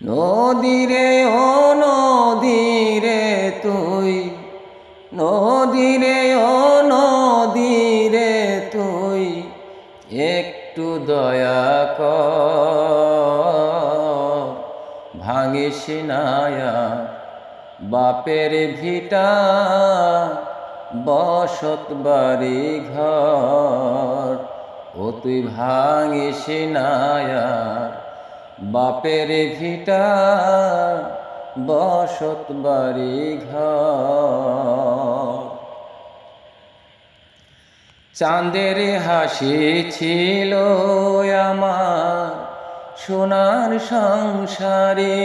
নদীরে ও নদীরে তুই, নদীরে ও নদীরে তুই, একটু দয়া কর, ভাঙিস নায়া বাপের ভিটা, বসত বাড়ি ঘর, ও তুই ভাঙিস নায়ার বাপের ভিটা বসত বাড়ি ঘর। চাঁদের হাসি ছিল আমার সোনার সংসারে।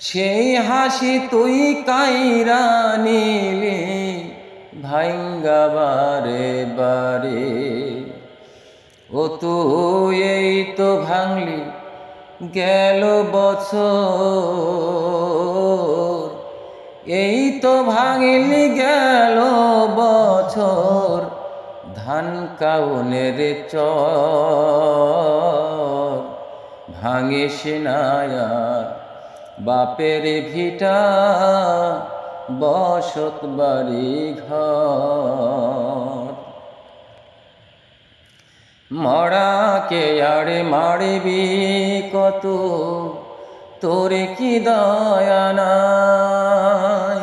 সেই হাসি তুই কাইরা নিলে ভাঙ্গা বারে বারে ও তুই এই তো ভাঙলি গেল বছর। এই তো ভাঙলি গেল বছর, ধান কাউনের চর। ভাঙিস নায়ার বাপের ভিটা, বসত বাড়ি ঘর। মরাকে আড়ে মারবি কত? তোরে কি দয়া নাই?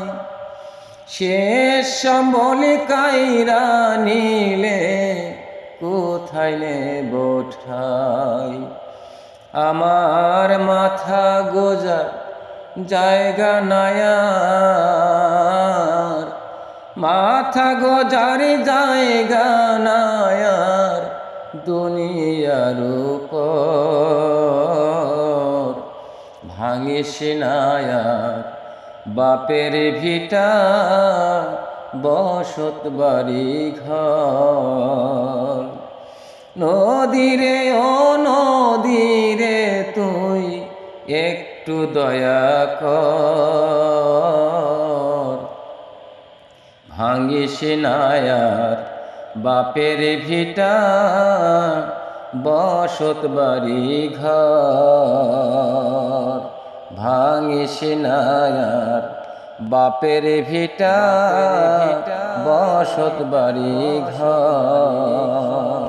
শেষ সম্বলে কাইরা নিলে কোথায় নে বোঠাই আমার মাথা গোজার জায়গা নায়ার, মাথা গোজার জায়গা নায়ার। দুনিয়ার উপর। ভাঙিস নায়ার বাপের ভিটা, বসত বাড়ি ঘর। নদীরে, ও নদীরে তুই একটু দয়া কর। ভাঙিস নায়ার বাপের ভিটা বসত বাড়ি ঘর। ভাঙিস নায়ার বাপের ভিটা বসত বাড়ি ঘর।